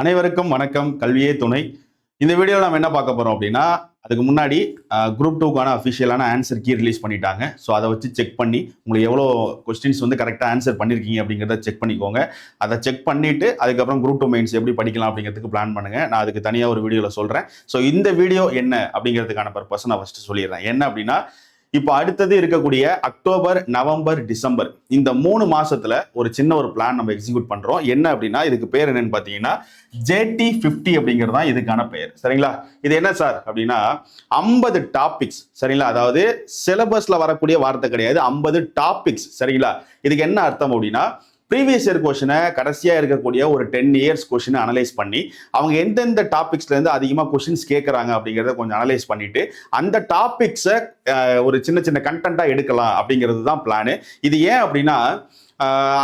அனைவருக்கும் வணக்கம். கல்வியே துணை. இந்த வீடியோவில் நம்ம என்ன பார்க்க போகிறோம் அப்படின்னா அதுக்கு முன்னாடி குரூப் டூக்கான அஃபிஷியலான ஆன்சர் கீ ரிலீஸ் பண்ணிட்டாங்க. ஸோ அதை வச்சு செக் பண்ணி உங்களுக்கு எவ்வளோ கொஸ்டின்ஸ் வந்து கரெக்டாக ஆன்சர் பண்ணியிருக்கீங்க அப்படிங்கிறத செக் பண்ணிக்கோங்க. அதை செக் பண்ணிவிட்டு அதுக்கப்புறம் குரூப் டூ மெயின்ஸ் எப்படி படிக்கலாம் அப்படிங்கிறதுக்கு பிளான் பண்ணுங்கள் நான் அதுக்கு தனியாக ஒரு வீடியோவில் சொல்கிறேன் ஸோ இந்த வீடியோ என்ன அப்படிங்கிறதுக்கான பர்பஸ் நான் ஃபஸ்ட்டு சொல்லிடுறேன். என்ன அப்படின்னா இப்போ அடுத்தது இருக்கக்கூடிய அக்டோபர் நவம்பர் டிசம்பர். இந்த மூணு மாசத்துல ஒரு சின்ன ஒரு பிளான் நம்ம எக்ஸிக்யூட் பண்றோம். என்ன அப்படின்னா இதுக்கு பேர் என்னன்னு பார்த்தீங்கன்னா ஜேடி ஃபிஃப்டி அப்படிங்கிறது தான் இதுக்கான பெயர். சரிங்களா? இது என்ன சார் அப்படின்னா ஐம்பது டாபிக்ஸ் சரிங்களா? அதாவது சிலபஸ்ல வரக்கூடிய வார்த்தை கிடையாது. ஐம்பது டாபிக்ஸ் சரிங்களா? இதுக்கு என்ன அர்த்தம் அப்படின்னா ப்ரீவியஸ் இயர் கொஷினை கடைசியாக இருக்கக்கூடிய ஒரு டென் இயர்ஸ் கொஷினை அனலைஸ் பண்ணி அவங்க எந்தெந்த டாபிக்ஸ்லேருந்து அதிகமாக கொஷின்ஸ் கேட்குறாங்க அப்படிங்கிறத கொஞ்சம் அனலைஸ் பண்ணிவிட்டு அந்த டாபிக்ஸை ஒரு சின்ன சின்ன கண்டென்ட்டாக எடுக்கலாம் அப்படிங்கிறது தான் பிளானு இது ஏன் அப்படின்னா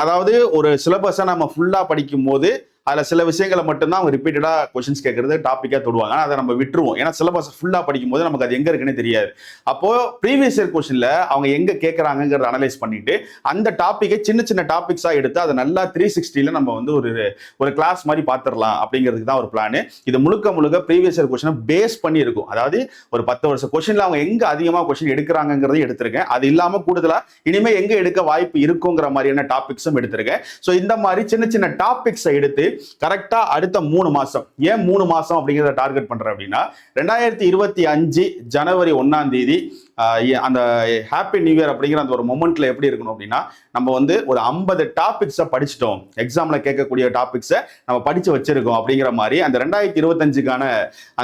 அதாவது ஒரு சிலபஸை நம்ம ஃபுல்லாக படிக்கும் போது அதில் சில விஷயங்களை மட்டும்தான் அவங்க ரிப்பீட்டடாக கொஷின்ஸ் கேட்கறது டாப்பிக்காக தொடுவாங்க. ஆனால் அதை நம்ம விட்டுருவோம். ஏன்னா சிலபஸ் ஃபுல்லாக படிக்கும் போது நமக்கு அது எங்கே இருக்குன்னு தெரியாது. அப்போது ப்ரீவியஸ் இயர் கொஷினில் அவங்க எங்கே கேட்குறாங்கிறத அனலைஸ் பண்ணிட்டு அந்த டாப்பிக்கை சின்ன சின்ன டாபிக்ஸாக எடுத்து அதை நல்லா த்ரீ சிக்ஸ்டியில் நம்ம வந்து ஒரு ஒரு கிளாஸ் மாதிரி பார்த்துடலாம் அப்படிங்கிறதுக்கு தான் ஒரு பிளான் இது முழுக்க முழுக்க ப்ரீவியஸ் இயர் கொஷினை பேஸ் பண்ணி இருக்கும். அதாவது ஒரு பத்து வருஷம் கொஷினில் அவங்க எங்கே அதிகமாக கொஷின் எடுக்கிறாங்கிறதையும் எடுத்திருக்கேன். அது இல்லாமல் கூடுதலாக இனிமேல் எங்கே எடுக்க வாய்ப்பு இருக்குங்கிற மாதிரியான டாபிக்ஸும் எடுத்திருக்கேன். ஸோ இந்த மாதிரி சின்ன சின்ன டாபிக்ஸை எடுத்து கரெக்டாக அடுத்த மூணு மாதம் ஏன் மூணு மாதம் அப்படிங்கிறத டார்கெட் பண்ணுறேன் அப்படின்னா ரெண்டாயிரத்தி இருபத்தி அஞ்சு ஜனவரி ஒன்றாம் தேதி அந்த ஹாப்பி நியூ இயர் அப்படிங்கிற அந்த ஒரு மொமெண்ட்ல எப்படி இருக்கணும் அப்படின்னா நம்ம வந்து ஒரு ஐம்பது டாபிக்ஸை படிச்சிட்டோம். எக்ஸாம்ல கேட்கக்கூடிய டாபிக்ஸை நம்ம படிச்சு வச்சிருக்கோம் அப்படிங்கிற மாதிரி அந்த ரெண்டாயிரத்தி இருபத்தஞ்சுக்கான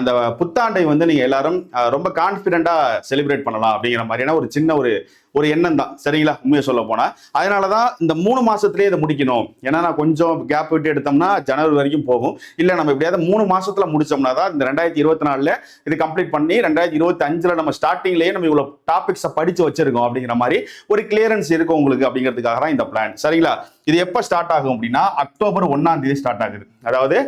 அந்த புத்தாண்டை வந்து நீங்க எல்லாரும் ரொம்ப கான்பிடண்டா செலிப்ரேட் பண்ணலாம் அப்படிங்கிற மாதிரியான ஒரு சின்ன ஒரு ஒரு எண்ணம் தான். சரிங்களா? உண்மையை சொல்ல போனா. அதனால தான் இந்த மூணு மாசத்துலயே இதை முடிக்கணும். ஏன்னா நான் கொஞ்சம் கேப் விட்டு எடுத்தோம்னா ஜனவரி வரைக்கும் போகும். இல்லை நம்ம எப்படியாவது மூணு மாசத்துல முடிச்சோம்னா தான் இந்த ரெண்டாயிரத்தி இருபத்தி நாலுல இது கம்ப்ளீட் பண்ணி ரெண்டாயிரத்தி இருபத்தி அஞ்சுல நம்ம ஸ்டார்டிங்லயே நம்ம இவ்வளவு டாபிக்ஸை படிச்சு வச்சிருக்கோம் அப்படிங்கிற மாதிரி ஒரு கிளியரன்ஸ் இருக்கும் உங்களுக்கு அப்படிங்கிறதுக்காக தான் இந்த பிளான் சரிங்களா? இது எப்போ ஸ்டார்ட் ஆகும் அப்படின்னா அக்டோபர் ஒன்னாம் தேதி ஸ்டார்ட் ஆகுது. அதாவது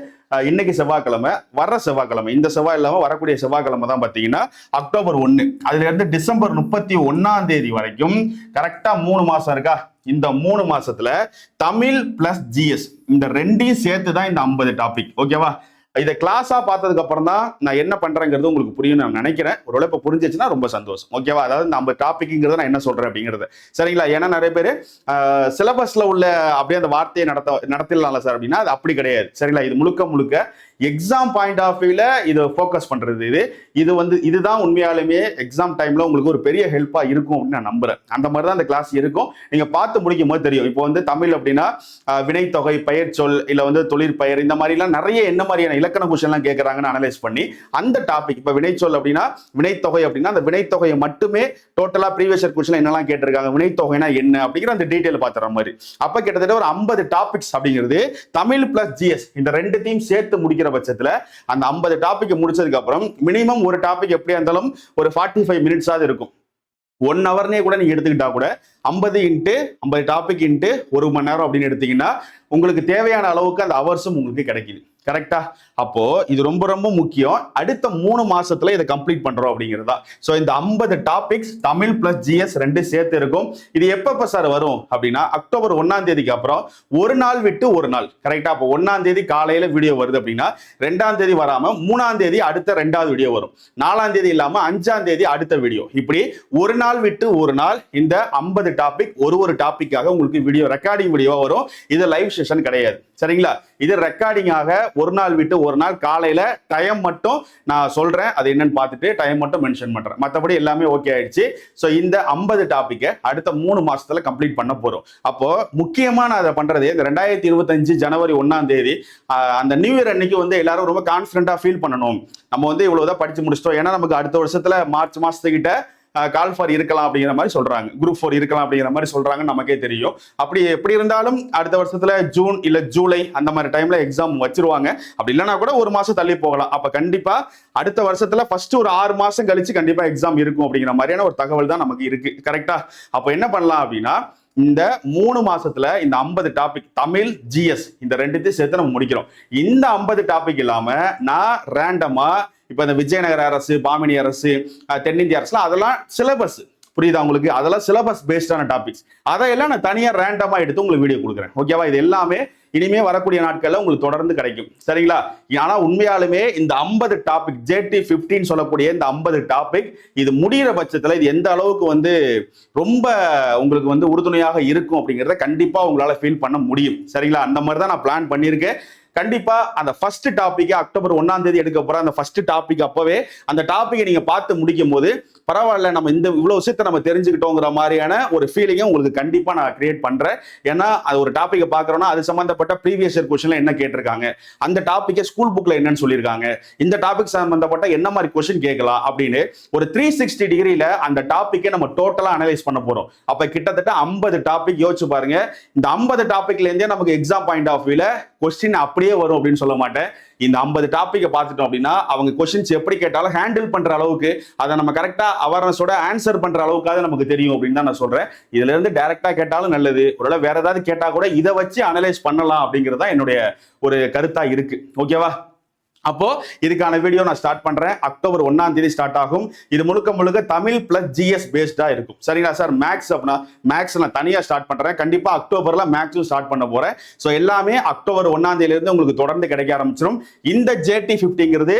இன்னைக்கு செவ்வாய்க்கிழமை வர்ற செவ்வாய்க்கிழமை இந்த செவ்வாய் இல்லாமல் வரக்கூடிய செவ்வாய்க்கிழமை தான் பார்த்தீங்கன்னா அக்டோபர் ஒன்று அதுல இருந்து டிசம்பர் முப்பத்தி ஒன்னாம் தேதி வரைக்கும் கரெக்டா மூணு மாசம் இருக்கா? இந்த மூணு மாசத்துல தமிழ் பிளஸ் ஜிஎஸ் இந்த ரெண்டையும் சேர்த்து தான் இந்த ஐம்பது டாபிக் ஓகேவா இதை கிளாஸாக பார்த்ததுக்கு அப்புறம் தான் நான் என்ன பண்ணுறேங்கிறது உங்களுக்கு புரியும் நான் நினைக்கிறேன். ஒரு இப்போ புரிஞ்சிச்சுன்னா ரொம்ப சந்தோஷம். ஓகேவா அதாவது நம்ம டாபிக்ங்கிறத நான் என்ன சொல்கிறேன் அப்படிங்கிறது. சரிங்களா? ஏன்னா நிறைய பேர் சிலபஸில் உள்ள அப்படியே அந்த வார்த்தையை நடத்த நடத்திடலாம்ல சார் அப்படின்னா அது அப்படி கிடையாது. சரிங்களா? இது முழுக்க முழுக்க எக்ஸாம் பாயிண்ட் ஆஃப் வியூவில் இது ஃபோக்கஸ் பண்ணுறது இது. இது வந்து இதுதான் உண்மையாலுமே எக்ஸாம் டைமில் உங்களுக்கு ஒரு பெரிய ஹெல்ப்பாக இருக்கும் அப்படின்னு நான் நம்புறேன். அந்த மாதிரி தான் அந்த கிளாஸ் இருக்கும். நீங்கள் பார்த்து முடிக்கும் போது தெரியும். இப்போ வந்து தமிழ் அப்படின்னா வினைத்தொகை பெயர் சொல் வந்து தொழிற்பெயர் இந்த மாதிரிலாம் நிறைய என்ன மாதிரியான இலக்கண கொஷன்லாம் கேட்குறாங்கன்னு அனலைஸ் பண்ணி அந்த டாபிக் இப்போ வினைச்சொல் அப்படின்னா வினைத்தொகை அப்படின்னா அந்த வினைத்தொகையை மட்டுமே டோட்டலாக ப்ரீவியஸ் கொஸ்டின் என்னெல்லாம் கேட்டிருக்காங்க வினைத்தொகைனா என்ன அப்படிங்கிற அந்த டீட்டெயில் பார்த்துற மாதிரி. அப்போ கிட்டத்தட்ட ஒரு ஐம்பது டாபிக்ஸ் அப்படிங்கிறது தமிழ் பிளஸ் ஜிஎஸ் இந்த ரெண்டுத்தையும் சேர்த்து முடிக்கிற பட்சத்தில் அந்த ஐம்பது டாபிக் முடிச்சதுக்கப்புறம் மினிமம் ஒரு டாபிக் எப்படியா இருந்தாலும் ஒரு ஃபார்ட்டி ஃபைவ் மினிட்ஸாவது இருக்கும். ஒன் ஹவர்னே கூட நீங்க எடுத்துக்கிட்டா கூட ஐம்பது இன்ட்டு ஐம்பது டாபிக் இன்ட்டு ஒரு மணி நேரம் அப்படின்னு எடுத்தீங்கன்னா உங்களுக்கு தேவையான அளவுக்கு அந்த அவர்ஸும் உங்களுக்கு கிடைக்குது. கரெக்டா அப்போ இது ரொம்ப ரொம்ப முக்கியம். அடுத்த மூணு மாசத்துல இதை கம்ப்ளீட் பண்றோம் அப்படிங்கிறதா. ஸோ இந்த ஐம்பது டாபிக்ஸ் தமிழ் பிளஸ் ஜிஎஸ் ரெண்டு சேர்த்து இருக்கும். இது எப்பப்ப சார் வரும் அப்படின்னா அக்டோபர் ஒன்னாம் தேதிக்கு அப்புறம் ஒரு நாள் விட்டு ஒரு நாள். கரெக்டா அப்போ ஒன்னாம் தேதி காலையில வீடியோ வருது அப்படின்னா ரெண்டாம் தேதி வராம மூணாம் தேதி அடுத்த ரெண்டாவது வீடியோ வரும். நாலாம் தேதி இல்லாம அஞ்சாம் தேதி அடுத்த வீடியோ இப்படி ஒரு நாள் விட்டு ஒரு நாள் இந்த ஐம்பது டாபிக் ஒரு ஒரு டாபிக்காக உங்களுக்கு வீடியோ ரெக்கார்டிங் வீடியோ வரும். இது லைவ் செஷன் கிடையாது. சரிங்களா? இது ரெக்கார்டிங்காக ஒரு நாள் விட்டு ஒரு நாள் காலையில டைம் மட்டும் நான் சொல்றேன். அது என்னன்னு பார்த்துட்டு டைம் மட்டும் மென்ஷன் பண்றேன். மற்றபடி எல்லாமே ஓகே ஆயிடுச்சு. ஸோ இந்த ஐம்பது டாப்பிக்கை அடுத்த மூணு மாசத்துல கம்ப்ளீட் பண்ண போகிறோம் அப்போ முக்கியமான நான் அதை பண்றது இந்த ரெண்டாயிரத்தி இருபத்தஞ்சு ஜனவரி ஒன்றாம் தேதி அந்த நியூ இயர் அன்னைக்கு வந்து எல்லாரும் ரொம்ப கான்ஃபிடண்டா ஃபீல் பண்ணணும். நம்ம வந்து இவ்வளவுதான் படித்து முடிச்சிட்டோம். ஏன்னா நமக்கு அடுத்த வருஷத்துல மார்ச் மாதத்துக்கிட்ட கால் ஃபார் இருக்கலாம் அப்படிங்கிற மாதிரி சொல்றாங்க. குரூப் ஃபோர் இருக்கலாம் அப்படிங்கிற மாதிரி சொல்றாங்கன்னு நமக்கே தெரியும். அப்படி எப்படி இருந்தாலும் அடுத்த வருஷத்துல ஜூன் இல்ல ஜூலை அந்த மாதிரி டைம்ல எக்ஸாம் வச்சிருவாங்க. அப்படி இல்லைன்னா கூட ஒரு மாசம் தள்ளி போகலாம். அப்ப கண்டிப்பா அடுத்த வருஷத்துல ஃபர்ஸ்ட் ஒரு ஆறு மாசம் கழிச்சு கண்டிப்பா எக்ஸாம் இருக்கும் அப்படிங்கிற மாதிரியான ஒரு தகவல் தான் நமக்கு இருக்கு. கரெக்டா அப்ப என்ன பண்ணலாம் அப்படின்னா இந்த மூணு மாசத்துல இந்த ஐம்பது டாபிக் தமிழ் ஜிஎஸ் இந்த ரெண்டுத்தையும் சேர்த்து நம்ம முடிக்கிறோம். இந்த ஐம்பது டாபிக் இல்லாம நான் ரேண்டமா இப்போ இந்த விஜயநகர அரசு பாமினி அரசு தென்னிந்திய அரசுலாம் அதெல்லாம் சிலபஸ் புரியுதா உங்களுக்கு? அதெல்லாம் சிலபஸ் பேஸ்டான டாபிக்ஸ் அதையெல்லாம் நான் தனியாக ரேண்டமாக எடுத்து உங்களுக்கு வீடியோ கொடுக்குறேன். ஓகேவா இது எல்லாமே இனிமே வரக்கூடிய நாட்களில் உங்களுக்கு தொடர்ந்து கிடைக்கும். சரிங்களா? ஆனால் உண்மையாலுமே இந்த ஐம்பது டாபிக் ஜேடி பிப்டின் சொல்லக்கூடிய இந்த ஐம்பது டாபிக் இது முடிகிற பட்சத்தில் இது எந்த அளவுக்கு வந்து ரொம்ப உங்களுக்கு வந்து உறுதுணையாக இருக்கும் அப்படிங்கிறத கண்டிப்பாக உங்களால் ஃபீல் பண்ண முடியும். சரிங்களா? அந்த மாதிரி தான் நான் பிளான் பண்ணியிருக்கேன். கண்டிப்பா அந்த ஃபர்ஸ்ட் டாபிக் அக்டோபர் ஒன்னாம் தேதி எடுக்க போற அந்த ஃபர்ஸ்ட் டாபிக் அப்பவே அந்த டாபிக்கை நீங்க பார்த்து முடிக்கும் போது பரவாயில்ல நம்ம இந்த இவ்வளவு விஷயத்தை நம்ம தெரிஞ்சுக்கிட்டோங்கிற மாதிரியான ஒரு ஃபீலிங்கை உங்களுக்கு கண்டிப்பா நான் கிரியேட் பண்றேன். ஏன்னா அது ஒரு டாப்பிக்கை பாக்குறோம்னா அது சம்பந்தப்பட்ட ப்ரீவியஸ் இயர் கொஸ்டின்ல என்ன கேட்டிருக்காங்க? அந்த டாப்பிக்கை ஸ்கூல் புக்ல என்னன்னு சொல்லியிருக்காங்க. இந்த டாபிக் சம்பந்தப்பட்ட என்ன மாதிரி கொஸ்டின் கேட்கலாம் அப்படின்னு ஒரு த்ரீ சிக்ஸ்டி டிகிரியில அந்த டாப்பிக்கை நம்ம டோட்டலா அனலைஸ் பண்ண போறோம். அப்ப கிட்டத்தட்ட ஐம்பது டாபிக் யோசிச்சு பாருங்க. இந்த ஐம்பது டாபிக்ல இருந்தே நமக்கு எக்ஸாம் பாயிண்ட் ஆஃப் வியூல கொஸ்டின் அப்படியே வரும் அப்படின்னு சொல்ல மாட்டேன். இந்த ஐம்பது டாப்பிக்கை பார்த்துட்டோம் அப்படின்னா அவங்க கொஸ்டின்ஸ் எப்படி கேட்டாலும் ஹேண்டில் பண்ணுற அளவுக்கு அதை நம்ம கரெக்டாக அவேர்னஸோட ஆன்சர் பண்ணுற அளவுக்காக நமக்கு தெரியும் அப்படின்னு தான் நான் சொல்கிறேன் இதுலேருந்து டேரெக்டாக கேட்டாலும் நல்லது. ஒருவேளை வேறு ஏதாவது கேட்டால் கூட இதை வச்சு அனலைஸ் பண்ணலாம் அப்படிங்கிறது தான் என்னுடைய ஒரு கருத்தாக இருக்குது ஓகேவா அப்போ இதுக்கான வீடியோ நான் ஸ்டார்ட் பண்றேன். அக்டோபர் ஒன்னாம் தேதி ஸ்டார்ட் ஆகும். இது முழுக்க முழுக்க தமிழ் பிளஸ் ஜிஎஸ் பேஸ்டா இருக்கும். சரிங்களா சார் மேக்ஸ் அப்படின்னா மேக்ஸ் நான் தனியா ஸ்டார்ட் பண்றேன். கண்டிப்பா அக்டோபர்ல மேக்ஸும் ஸ்டார்ட் பண்ண போறேன். ஸோ எல்லாமே அக்டோபர் ஒன்னாம் தேதியில இருந்து உங்களுக்கு தொடர்ந்து கிடைக்க ஆரம்பிச்சிடும் இந்த ஜேடி ஃபிஃப்டிங்கிறது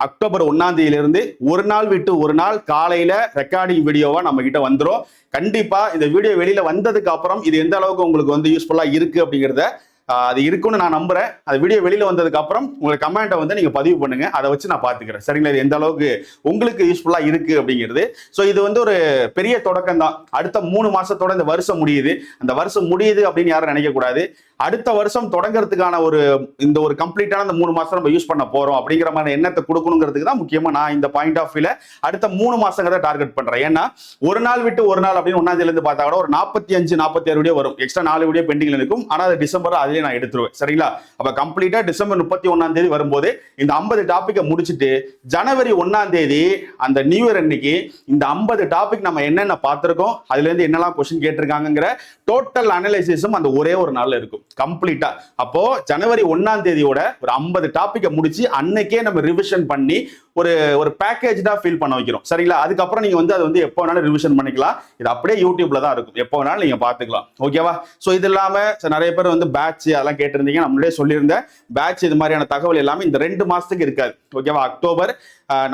அக்டோபர் ஒன்னாம் தேதியிலிருந்து ஒரு நாள் விட்டு ஒரு நாள் காலையில ரெக்கார்டிங் வீடியோவா நம்ம கிட்ட வந்துடும் கண்டிப்பா இந்த வீடியோ வெளியில வந்ததுக்கு அப்புறம் இது எந்த அளவுக்கு உங்களுக்கு வந்து யூஸ்ஃபுல்லா இருக்கு அப்படிங்கிறத அது இருக்குன்னு நான் நம்புறேன். அது வீடியோ வெளியில வந்ததுக்கு அப்புறம் உங்களுக்கு கமெண்ட்டை வந்து நீங்க பதிவு பண்ணுங்க. அதை வச்சு நான் பாத்துக்கிறேன் சரிங்களா? இது எந்த அளவுக்கு உங்களுக்கு யூஸ்ஃபுல்லா இருக்கு அப்படிங்கிறது. ஸோ இது வந்து ஒரு பெரிய தொடக்கம் தான். அடுத்த மூணு மாசத்தோட இந்த வருஷம் முடியுது. அந்த வருஷம் முடியுது அப்படின்னு யாரும் நினைக்கக்கூடாது. அடுத்த வருஷம் தொடங்குறதுக்கான ஒரு இந்த ஒரு கம்ப்ளீட்டான இந்த மூணு மாசம் நம்ம யூஸ் பண்ண போறோம் அப்படிங்கிற மாதிரி எண்ணத்தை கொடுக்கணுங்கிறதுக்கு தான் முக்கியமா நான் இந்த பாயிண்ட் ஆஃப் வியூல அடுத்த மூணு மாசங்கிறத டார்கெட் பண்றேன். ஏன்னா ஒரு நாள் விட்டு ஒரு நாள் அப்படின்னு ஒன்னாம் பார்த்தா கூட ஒரு நாற்பத்தி அஞ்சு நாற்பத்தி ஆறு வீடியோ வரும். எக்ஸ்ட்ரா நாலு வீடியோ பெண்டிங்ல இருக்கும் ஆனா அது டிசம்பர் அதிலே நான் எடுத்துருவேன். சரிங்களா? அப்ப கம்ப்ளீட்டா டிசம்பர் முப்பத்தி ஒன்னாம் தேதி வரும்போது இந்த ஐம்பது டாபிக்கை முடிச்சுட்டு ஜனவரி ஒன்னாம் தேதி அந்த நியூ இயர் அன்னைக்கு இந்த ஐம்பது டாபிக் நம்ம என்னென்ன பார்த்திருக்கோம் அதுல இருந்து என்னெல்லாம் கொஸ்டின் கேட்டிருக்காங்கிற டோட்டல் அனலைசிஸும் அந்த ஒரே ஒரு நாள்ல இருக்கும். கம்ப்ளீட்டா அப்போ ஜனவரி ஒன்னாம் தேதியோட ஒரு ஐம்பது டாபிக்கை முடிச்சு அன்னைக்கே நம்ம ரிவிஷன் பண்ணி ஒரு ஒரு பேக்கேஜாக ஃபீல் பண்ண வைக்கிறோம். சரிங்களா? அதுக்கப்புறம் நீங்க வந்து அதை வந்து எப்போ வேணாலும் ரிவிஷன் பண்ணிக்கலாம். இது அப்படியே யூடியூப்ல தான் இருக்கும். எப்போ வேணாலும் நீங்க பாத்துக்கலாம் ஓகேவா ஸோ இது இல்லாம நிறைய பேர் வந்து பேட்ச் அதெல்லாம் கேட்டிருந்தீங்க. நம்மளே சொல்லியிருந்தேன். பேட்ச் இது மாதிரியான தகவல் எல்லாமே இந்த ரெண்டு மாசத்துக்கு இருக்காது. ஓகேவா அக்டோபர்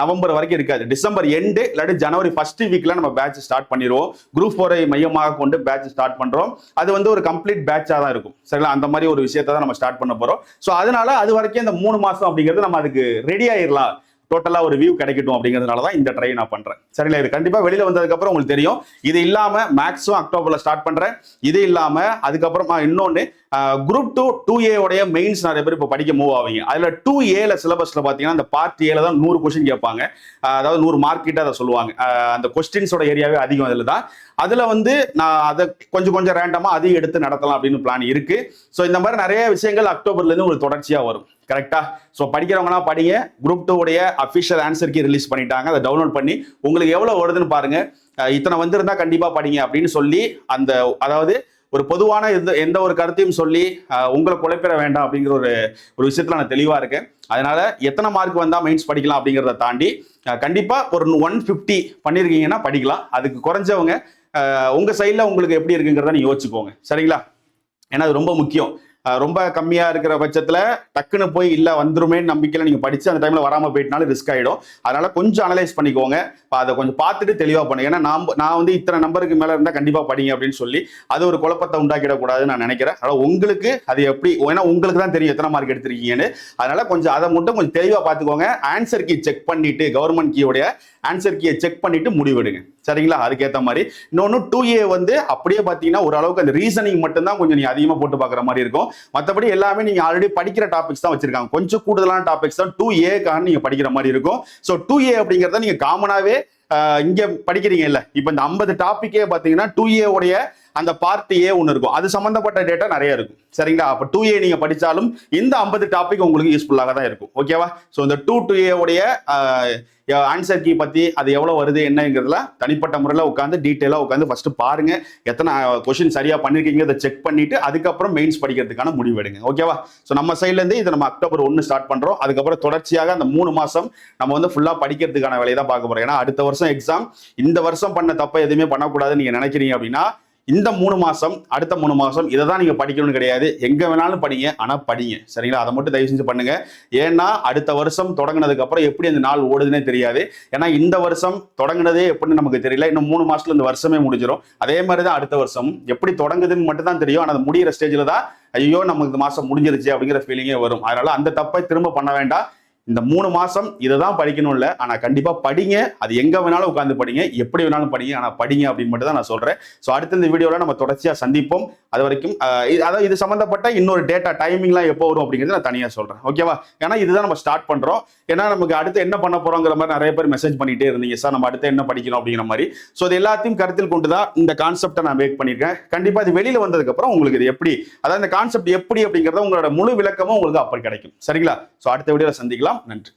நவம்பர் வரைக்கும் இருக்காது. டிசம்பர் எண்டு இல்லாட்டி ஜனவரி ஃபர்ஸ்ட் வீக்ல நம்ம பேட்ச் ஸ்டார்ட் பண்ணிடுவோம். குரூப் ஃபோரை மையமாக கொண்டு பேட்ச் ஸ்டார்ட் பண்றோம். அது வந்து ஒரு கம்ப்ளீட் பேட்சா தான் இருக்கும். சரிங்களா? அந்த மாதிரி ஒரு விஷயத்தை தான் நம்ம ஸ்டார்ட் பண்ண போறோம். ஸோ அதனால அது வரைக்கும் இந்த மூணு மாசம் அப்படிங்கிறது நம்ம அதுக்கு ரெடி ஆயிடலாம் டோட்டலாக ஒரு வியூ கிடைக்கட்டும் அப்படிங்கிறதுனால தான் இந்த ட்ரை நான் பண்ணுறேன் சரிங்களா? இது கண்டிப்பாக வெளியில் வந்ததுக்கப்புறம் உங்களுக்கு தெரியும். இது இல்லாமல் மேக்ஸும் அக்டோபரில் ஸ்டார்ட் பண்ணுறேன் இது இல்லாமல் அதுக்கப்புறமா இன்னொன்று குரூப் டூ டூ ஏ உடைய மெயின்ஸ் நிறைய பேர் இப்போ படிக்க மூவ் ஆவீங்க. அதில் டூ ஏல சிலபஸ்ல பார்த்தீங்கன்னா அந்த பார்ட் ஏல தான் நூறு கொஸ்டின் கேட்பாங்க. அதாவது நூறு மார்க்கிட்ட அதை சொல்லுவாங்க. அந்த கொஸ்டின்ஸோட ஏரியாவே அதிகம் அதில் தான். அதில் வந்து நான் அதை கொஞ்சம் கொஞ்சம் ரேண்டமாக அதையும் எடுத்து நடத்தலாம் அப்படின்னு பிளான் இருக்கு. ஸோ இந்த மாதிரி நிறைய விஷயங்கள் அக்டோபர்லேருந்து உங்களுக்கு தொடர்ச்சியாக வரும். கரெக்டா ஸோ படிக்கிறவங்களாம் படிங்க. குரூப் டூ உடைய அஃபிஷியல் ஆன்சருக்கு ரிலீஸ் பண்ணிட்டாங்க. அதை டவுன்லோட் பண்ணி உங்களுக்கு எவ்வளோ வருதுன்னு பாருங்க. இத்தனை வந்திருந்தா கண்டிப்பாக படிங்க அப்படின்னு சொல்லி அந்த அதாவது ஒரு பொதுவான எந்த எந்த ஒரு கருத்தையும் சொல்லி உங்களை குழப்பிட வேண்டாம் அப்படிங்கிற ஒரு ஒரு விஷயத்துல நான் தெளிவாக இருக்கேன். அதனால எத்தனை மார்க் வந்தால் மெயின்ஸ் படிக்கலாம் அப்படிங்கிறத தாண்டி கண்டிப்பாக ஒரு ஒன் ஃபிஃப்டி பண்ணியிருக்கீங்கன்னா படிக்கலாம். அதுக்கு குறைஞ்சவங்க உங்கள் சைடில் உங்களுக்கு எப்படி இருக்குங்கிறத நீ யோசிச்சுக்கோங்க. சரிங்களா? ஏன்னா அது ரொம்ப முக்கியம். ரொம்ப கம்மியா இருக்கிற பட்சத்துல டக்குன்னு போய் இல்ல வந்துருமே நம்பிக்கையில நீங்க படிச்சு அந்த டைம்ல வராம போயிட்டனாலும் ரிஸ்க் ஆயிடும். அதனால கொஞ்சம் அனலைஸ் பண்ணிக்கோங்க. அதை கொஞ்சம் பார்த்துட்டு தெளிவா பண்ணுங்க. ஏன்னா நான் நான் வந்து இத்தனை நம்பருக்கு மேல இருந்தா கண்டிப்பா படிங்க அப்படின்னு சொல்லி அது ஒரு குழப்பத்தை உண்டாக்கிடக்கூடாதுன்னு நான் நினைக்கிறேன். அதாவது உங்களுக்கு அது எப்படி ஏன்னா உங்களுக்கு தான் தெரியும் எத்தனை மார்க் எடுத்திருக்கீங்கன்னு. அதனால கொஞ்சம் அதை மட்டும் கொஞ்சம் தெளிவா பார்த்துக்கோங்க. ஆன்சர் கீ செக் பண்ணிட்டு கவர்மெண்ட் கீயோடைய ஆன்சர் கீயை செக் பண்ணிட்டு முடிவெடுங்க. சரிங்களா? அதுக்கேற்ற மாதிரி. இன்னொன்று டூ ஏ வந்து அப்படியே பார்த்தீங்கன்னா ஓரளவுக்கு அந்த ரீசனிங் மட்டும்தான் கொஞ்சம் நீ அதிகமாக போட்டு பார்க்குற மாதிரி இருக்கும். மற்றபடி எல்லாமே நீங்கள் ஆல்ரெடி படிக்கிற டாபிக்ஸ் தான் வச்சிருக்காங்க. கொஞ்சம் கூடுதலான டாபிக்ஸ் தான் டூ ஏக்கான நீங்கள் படிக்கிற மாதிரி இருக்கும். ஸோ டூ ஏ அப்படிங்கிறத நீங்கள் காமனாகவே இங்கே படிக்கிறீங்க இல்லை. இப்போ இந்த ஐம்பது டாப்பிக்கே பார்த்தீங்கன்னா டூ ஏ உடைய அந்த பார்ட் ஏ ஒன்று இருக்கும். அது சம்மந்தப்பட்ட டேட்டா நிறைய இருக்கும். சரிங்களா? அப்போ டூ ஏ நீங்கள் படித்தாலும் இந்த ஐம்பது டாபிக் உங்களுக்கு யூஸ்ஃபுல்லாக தான் இருக்கும். ஓகேவா ஸோ இந்த டூ டூ ஏவுடைய ஆன்சர் கீ பற்றி அது எவ்வளோ வருது என்னங்கிறதுல தனிப்பட்ட முறையில் உட்காந்து டீட்டெயிலாக உட்காந்து ஃபஸ்ட்டு பாருங்கள் எத்தனை கொஷின் சரியாக பண்ணியிருக்கீங்க அதை செக் பண்ணிவிட்டு அதுக்கப்புறம் மெயின்ஸ் படிக்கிறதுக்கான முடிவெடுங்க ஓகேவா ஸோ நம்ம சைட்லேருந்து இதை நம்ம அக்டோபர் ஒன்று ஸ்டார்ட் பண்ணுறோம் அதுக்கப்புறம் தொடர்ச்சியாக அந்த மூணு மாதம் நம்ம வந்து ஃபுல்லாக படிக்கிறதுக்கான வேலையை தான் பார்க்க போகிறோம் ஏன்னா அடுத்த வருஷம் எக்ஸாம் இந்த வருஷம் பண்ண தப்பை எதுவுமே பண்ணக்கூடாதுன்னு நீங்கள் நினைக்கிறீங்க அப்படின்னா இந்த மூணு மாதம் அடுத்த மூணு மாதம் இதை தான் நீங்கள் படிக்கணும்னு கிடையாது. எங்கே வேணாலும் படிங்க ஆனால் படிங்க. சரிங்களா? அதை மட்டும் தயவு செஞ்சு பண்ணுங்கள் ஏன்னா அடுத்த வருஷம் தொடங்கினதுக்கப்புறம் எப்படி அந்த நாள் ஓடுதுன்னே தெரியாது. ஏன்னா இந்த வருஷம் தொடங்கினதே எப்படின்னு நமக்கு தெரியல. இன்னும் மூணு மாதத்தில் இந்த வருஷமே முடிஞ்சிடும் அதே மாதிரி தான் அடுத்த வருஷம். எப்படி தொடங்குதுன்னு மட்டும் தான் தெரியும். ஆனால் அது முடிகிற ஸ்டேஜில் தான் ஐயோ நமக்கு இந்த மாதம் முடிஞ்சிருச்சு அப்படிங்கிற ஃபீலிங்கே வரும். அதனால் அந்த தப்பை திரும்ப பண்ண வேண்டாம். இந்த மூணு மாசம் இதை தான் படிக்கணும் இல்லை ஆனால் கண்டிப்பாக படிங்க. அது எங்க வேணாலும் உட்காந்து படிங்க. எப்படி வேணாலும் படிங்க. ஆனால் படிங்க அப்படின்னு மட்டும் தான் நான் சொல்றேன். ஸோ அடுத்த இந்த வீடியோல நம்ம தொடர்ச்சியாக சந்திப்போம். அது வரைக்கும் அதாவது இது சம்மந்தப்பட்ட இன்னொரு டேட்டா டைமிங்லாம் எப்போ வரும் அப்படிங்கிறது நான் தனியாக சொல்றேன். ஓகேவா ஏன்னா இதுதான் நம்ம ஸ்டார்ட் பண்றோம். ஏன்னா நமக்கு அடுத்து என்ன பண்ண போறோங்கிற மாதிரி நிறைய பேர் மெசேஜ் பண்ணிட்டே இருந்தீங்க. சார் நம்ம அடுத்து என்ன படிக்கணும் அப்படிங்கிற மாதிரி. ஸோ இது எல்லாத்தையும் கருத்தில் கொண்டு தான் இந்த கான்செப்டை நான் மேக் பண்ணியிருக்கேன். கண்டிப்பாக இது வெளியில் வந்ததுக்கு அப்புறம் உங்களுக்கு இது எப்படி அதாவது இந்த கான்செப்ட் எப்படி அப்படிங்கிறத உங்களோட முழு விளக்கமும் உங்களுக்கு அப்படி கிடைக்கும். சரிங்களா? ஸோ அடுத்த வீடியோல சந்திக்கலாம். நன்றி